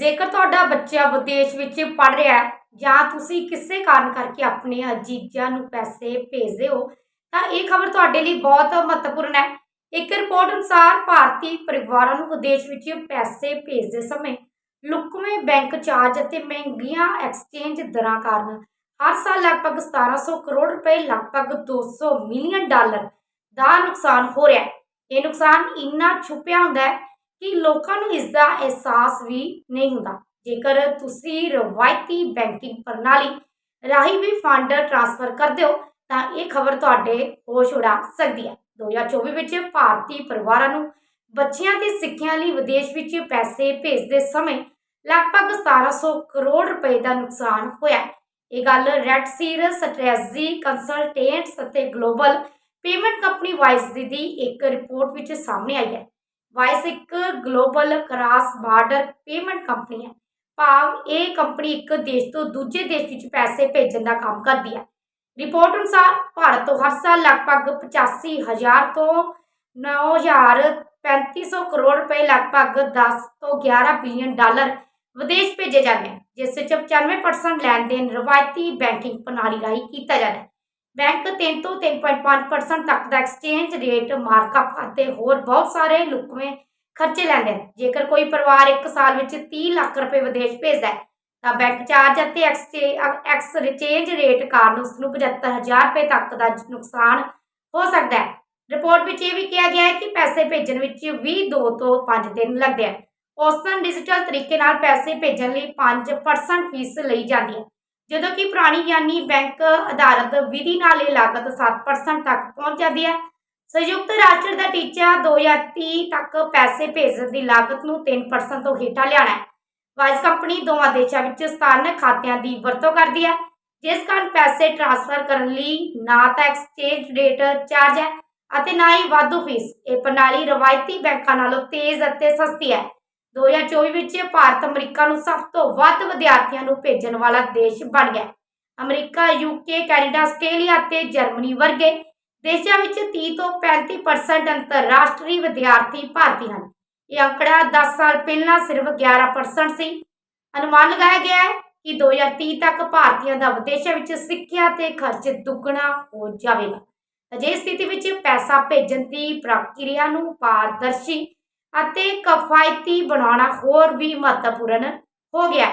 ਜੇਕਰ ਤੁਹਾਡਾ ਬੱਚਾ ਵਿਦੇਸ਼ ਵਿੱਚ ਪੜ ਰਿਹਾ ਹੈ ਜਾਂ ਤੁਸੀਂ ਕਿਸੇ ਕਾਰਨ ਕਰਕੇ ਆਪਣੇ ਅਜੀਜ਼ਾਂ ਨੂੰ ਪੈਸੇ ਭੇਜਦੇ ਹੋ, ਤਾਂ ਇਹ ਖਬਰ ਤੁਹਾਡੇ ਲਈ ਬਹੁਤ ਮਹੱਤਵਪੂਰਨ ਹੈ। ਇੱਕ ਰਿਪੋਰਟ ਅਨੁਸਾਰ ਭਾਰਤੀ ਪਰਿਵਾਰਾਂ ਨੂੰ ਵਿਦੇਸ਼ ਵਿੱਚ ਪੈਸੇ ਭੇਜਦੇ ਸਮੇਂ ਲੁਕਵੇਂ ਬੈਂਕ ਚਾਰਜ ਅਤੇ ਮਹਿੰਗੀਆਂ ਐਕਸਚੇਂਜ ਦਰਾਂ ਕਾਰਨ ਹਰ ਸਾਲ ਲਗਭਗ 1700 ਕਰੋੜ ਰੁਪਏ, ਲਗਭਗ 200 ਮਿਲੀਅਨ ਡਾਲਰ ਦਾ ਨੁਕਸਾਨ ਹੋ ਰਿਹਾ ਹੈ। ਇਹ ਨੁਕਸਾਨ ਇੰਨਾ ਛੁਪਿਆ ਹੁੰਦਾ ਹੈ ਕਿ ਲੋਕਾਂ ਨੂੰ ਇਸ ਦਾ ਅਹਿਸਾਸ ਵੀ ਨਹੀਂ ਹੁੰਦਾ। ਜੇਕਰ ਤੁਸੀਂ ਰਵਾਇਤੀ ਬੈਂਕਿੰਗ ਪ੍ਰਣਾਲੀ ਰਾਹੀਂ ਵੀ ਫੰਡ ਟ੍ਰਾਂਸਫਰ ਕਰਦੇ ਹੋ, ਤਾਂ ਇਹ ਖਬਰ ਤੁਹਾਡੇ ਹੋਸ਼ ਉਡਾ ਸਕਦੀ ਹੈ। 2024 ਵਿੱਚ ਭਾਰਤੀ ਪਰਿਵਾਰਾਂ ਨੂੰ ਬੱਚਿਆਂ ਦੀ ਸਿੱਖਿਆ ਲਈ ਵਿਦੇਸ਼ ਵਿੱਚ ਪੈਸੇ ਭੇਜਦੇ ਸਮੇਂ ਲਗਭਗ 1700 ਕਰੋੜ ਰੁਪਏ ਦਾ ਨੁਕਸਾਨ ਹੋਇਆ ਇਹ ਗੱਲ ਰੈੱਡ ਸੀਰ ਸਟ੍ਰੈਟਜੀ ਕੰਸਲਟੈਂਟਸ ਅਤੇ ਗਲੋਬਲ ਪੇਮੈਂਟ ਕੰਪਨੀ ਵਾਈਸ ਦੀ ਇੱਕ ਰਿਪੋਰਟ ਵਿੱਚ ਸਾਹਮਣੇ ਆਈ ਹੈ। ਵਾਇਸ ਇੱਕ global cross border payment company ਹੈ। ਭਾਵ ਇਹ ਕੰਪਨੀ ਇੱਕ ਦੇਸ਼ ਤੋਂ ਦੂਜੇ ਦੇਸ਼ ਵਿੱਚ ਪੈਸੇ ਭੇਜਣ ਦਾ ਕੰਮ ਕਰਦੀ ਹੈ। ਰਿਪੋਰਟ ਅਨੁਸਾਰ ਭਾਰਤ ਤੋਂ ਹਰ ਸਾਲ ਲਗਭਗ 85000 ਤੋਂ 9350 ਕਰੋੜ ਰੁਪਏ ਲਗਭਗ 10 ਤੋਂ 11 ਬਿਲੀਅਨ ਡਾਲਰ ਵਿਦੇਸ਼ ਭੇਜੇ ਜਾਂਦੇ ਹਨ, ਜਿਸ ਵਿੱਚ 95% ਲੈਣ ਦੇਣ ਰਵਾਇਤੀ ਬੈਂਕਿੰਗ ਪ੍ਰਣਾਲੀ ਰਾਹੀਂ ਕੀਤਾ ਜਾਂਦਾ ਹੈ। ਬੈਂਕ 3 ਤੋਂ 3.5% ਤੱਕ ਦਾ ਐਕਸਚੇਂਜ ਰੇਟ ਮਾਰਕਅਪ ਅਤੇ ਹੋਰ ਬਹੁਤ ਸਾਰੇ ਲੁਕਵੇਂ ਖਰਚੇ ਲੈਂਦੇ ਨੇ। ਜੇਕਰ ਕੋਈ ਪਰਿਵਾਰ ਇੱਕ ਸਾਲ ਵਿੱਚ 30 ਲੱਖ ਰੁਪਏ ਵਿਦੇਸ਼ ਭੇਜਦਾ ਹੈ, ਤਾਂ ਬੈਂਕ ਚਾਰਜ ਅਤੇ ਐਕਸਚੇਂਜ ਰੇਟ ਕਾਰਨ ਉਸ ਨੂੰ 75000 ਰੁਪਏ ਤੱਕ ਦਾ ਨੁਕਸਾਨ ਹੋ ਸਕਦਾ ਹੈ। ਰਿਪੋਰਟ ਵਿੱਚ ਇਹ ਵੀ ਕਿਹਾ ਗਿਆ ਹੈ ਕਿ ਪੈਸੇ ਭੇਜਣ ਵਿੱਚ ਵੀ 2 ਤੋਂ 5 ਦਿਨ ਲੱਗਦੇ ਹਨ। ਔਸਤਨ ਡਿਜੀਟਲ ਤਰੀਕੇ ਨਾਲ ਪੈਸੇ ਭੇਜਣ ਲਈ 5% ਫੀਸ ਲਈ ਜਾਂਦੀ ਹੈ। ਜਦੋਂ ਕਿ ਪੁਰਾਣੀ ਯਾਨੀ ਬੈਂਕ ਆਧਾਰਿਤ ਵਿਧੀ ਨਾਲ ਇਹ ਲਾਗਤ 7% ਤੱਕ ਪਹੁੰਚ ਜਾਂਦੀ ਹੈ। ਸੰਯੁਕਤ ਰਾਸ਼ਟਰ ਦਾ ਟੀਚਾ 2030 ਤੱਕ ਪੈਸੇ ਭੇਜਣ ਦੀ ਲਾਗਤ ਨੂੰ 3% ਤੋਂ ਹੇਠਾਂ ਲਿਆਉਣਾ ਹੈ। ਵਾਈਸ ਕੰਪਨੀ ਦੋਵਾਂ ਦੇਸ਼ਾਂ ਵਿੱਚ ਸਥਾਨਕ ਖਾਤਿਆਂ ਦੀ ਵਰਤੋਂ ਕਰਦੀ ਹੈ। ਜਿਸ ਕਾਰਨ ਪੈਸੇ ਟ੍ਰਾਂਸਫਰ ਕਰਨ ਲਈ ਨਾ ਤਾਂ ਐਕਸਚੇਂਜ ਰੇਟ ਚਾਰਜ ਹੈ ਅਤੇ ਨਾ ਹੀ ਵਾਧੂ ਫੀਸ। ਇਹ ਪ੍ਰਣਾਲੀ ਰਵਾਇਤੀ ਬੈਂਕਾਂ ਨਾਲੋਂ ਤੇਜ਼ ਅਤੇ ਸਸਤੀ ਹੈ। 2024 ਵਿੱਚ ਭਾਰਤ ਅਮਰੀਕਾ ਨੂੰ ਸਭ ਤੋਂ ਵੱਧ ਵਿਦਿਆਰਥੀਆਂ ਨੂੰ ਭੇਜਣ ਵਾਲਾ ਦੇਸ਼ ਬਣ ਗਿਆ। ਅਮਰੀਕਾ ਯੂਕੇ ਕੈਨੇਡਾ, ਆਸਟ੍ਰੇਲੀਆ ਅਤੇ ਜਰਮਨੀ ਵਰਗੇ ਦੇਸ਼ਾਂ ਵਿੱਚ 30 ਤੋਂ 35% ਅੰਤਰਰਾਸ਼ਟਰੀ ਵਿਦਿਆਰਥੀ ਭਾਰਤੀ ਹਨ। ਇਹ ਅੰਕੜਾ 10 ਸਾਲ ਪਹਿਲਾਂ ਸਿਰਫ 11% ਸੀ। ਅਨੁਮਾਨ ਲਗਾਇਆ ਗਿਆ ਹੈ ਕਿ 2030 ਤੱਕ ਭਾਰਤੀਆਂ ਦਾ ਵਿਦੇਸ਼ਾਂ ਵਿੱਚ ਸਿੱਖਿਆ ਤੇ ਖਰਚ ਦੁੱਗਣਾ ਹੋ ਜਾਵੇਗਾ। ਅਜਿਹੀ ਸਥਿਤੀ ਵਿੱਚ ਪੈਸਾ ਭੇਜਣ ਦੀ ਪ੍ਰਕਿਰਿਆ ਨੂੰ ਪਾਰਦਰਸ਼ੀ ਅਤੇ ਕਫਾਇਤੀ ਬਣਾਉਣਾ ਹੋਰ ਵੀ ਮਹੱਤਵਪੂਰਨ ਹੋ ਗਿਆ